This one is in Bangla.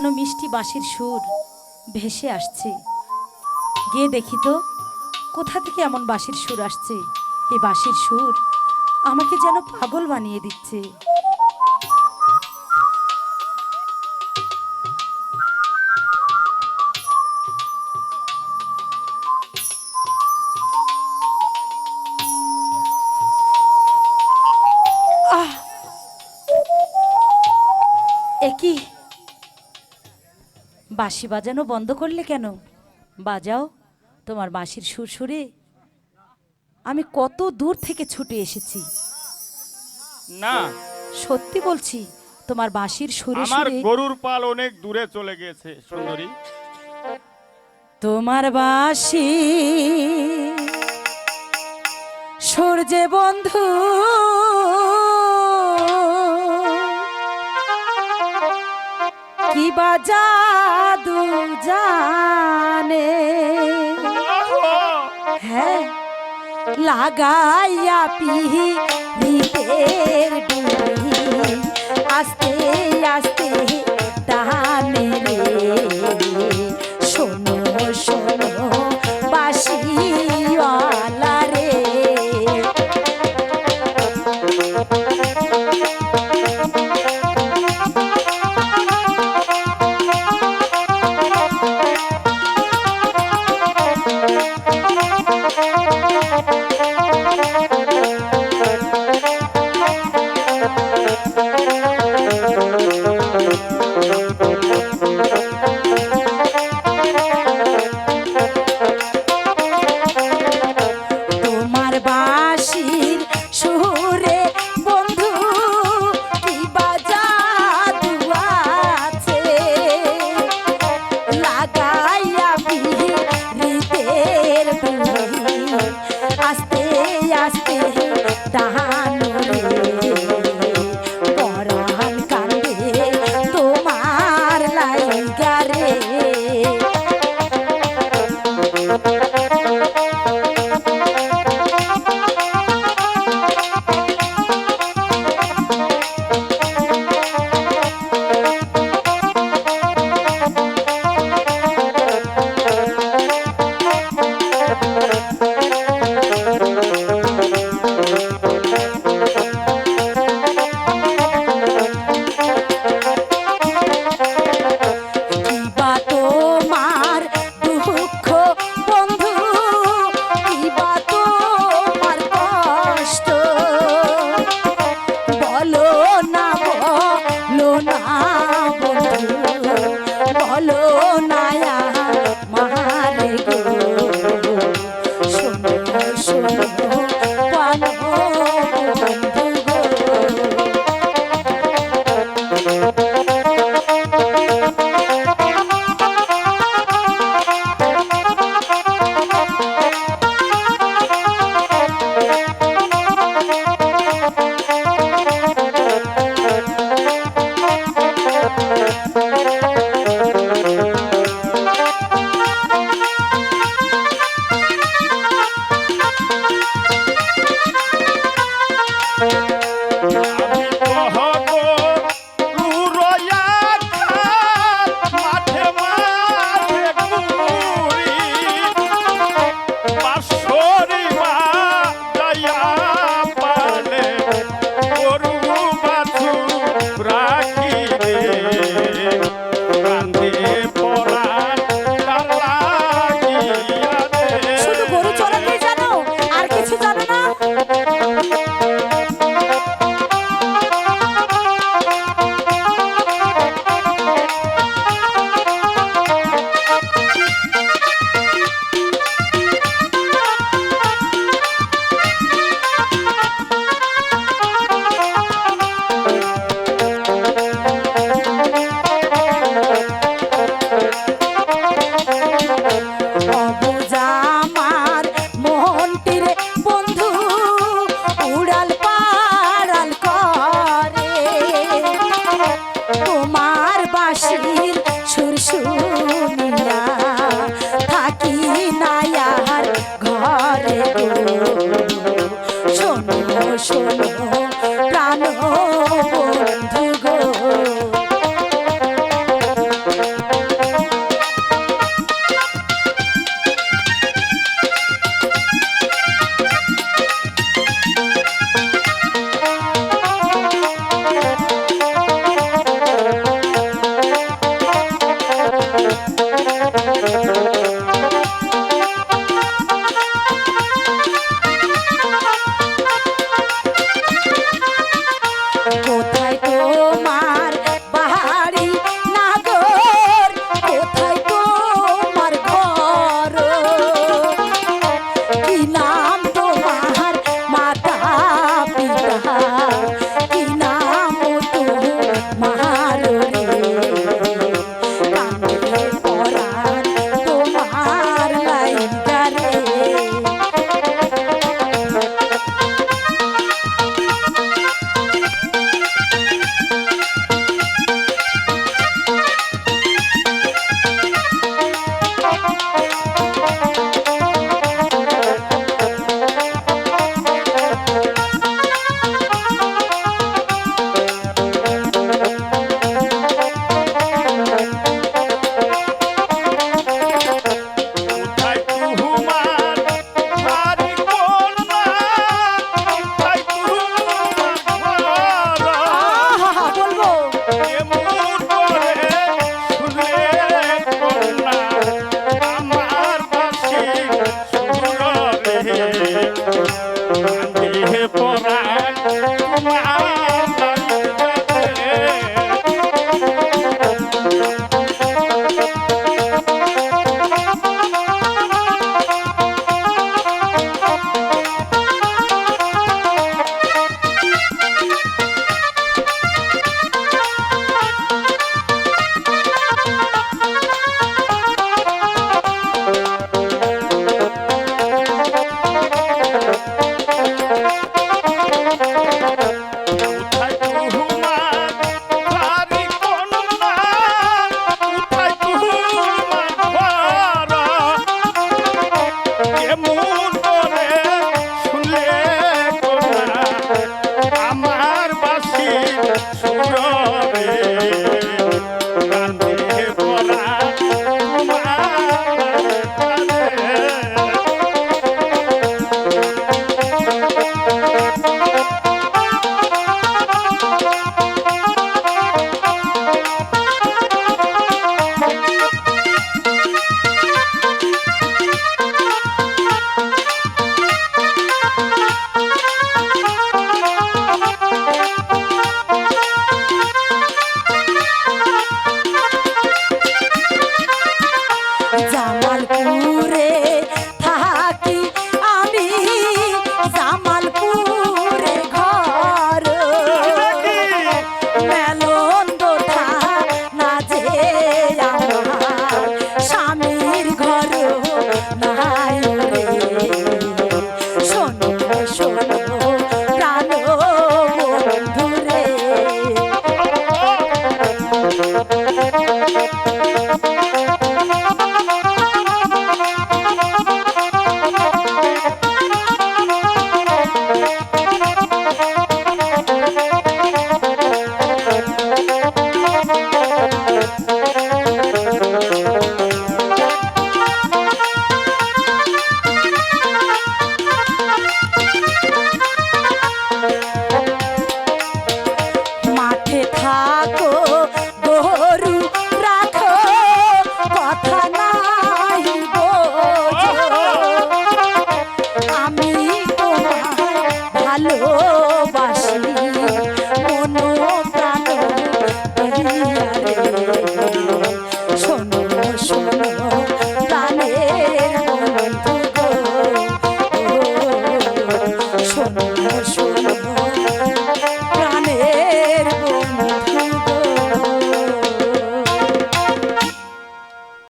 যেন মিষ্টি বাঁশির সুর ভেসে আসছে। গিয়ে দেখি তো, কোথা থেকে এমন বাঁশির সুর আসছে? এই বাঁশির সুর আমাকে যেন পাগল বানিয়ে দিচ্ছে। বাঁশি বাজানো বন্ধ করলে কেন? বাজাও তোমার বাঁশির সুর সুরে আমি কত দূর থেকে ছুটে এসেছি। না। সত্যি বলছি তোমার বাঁশির সুরে আমার সুরে গরুর পাল অনেক দূরে চলে গেছে সুন্দরী। তোমার বাঁশি সূর্যে বন্ধু কি বাজাদু জানে হ্যাঁ লাগাইয়া পিহি ডুবি আস্তে আস্তে Thank you. সুন্দর জামালপুর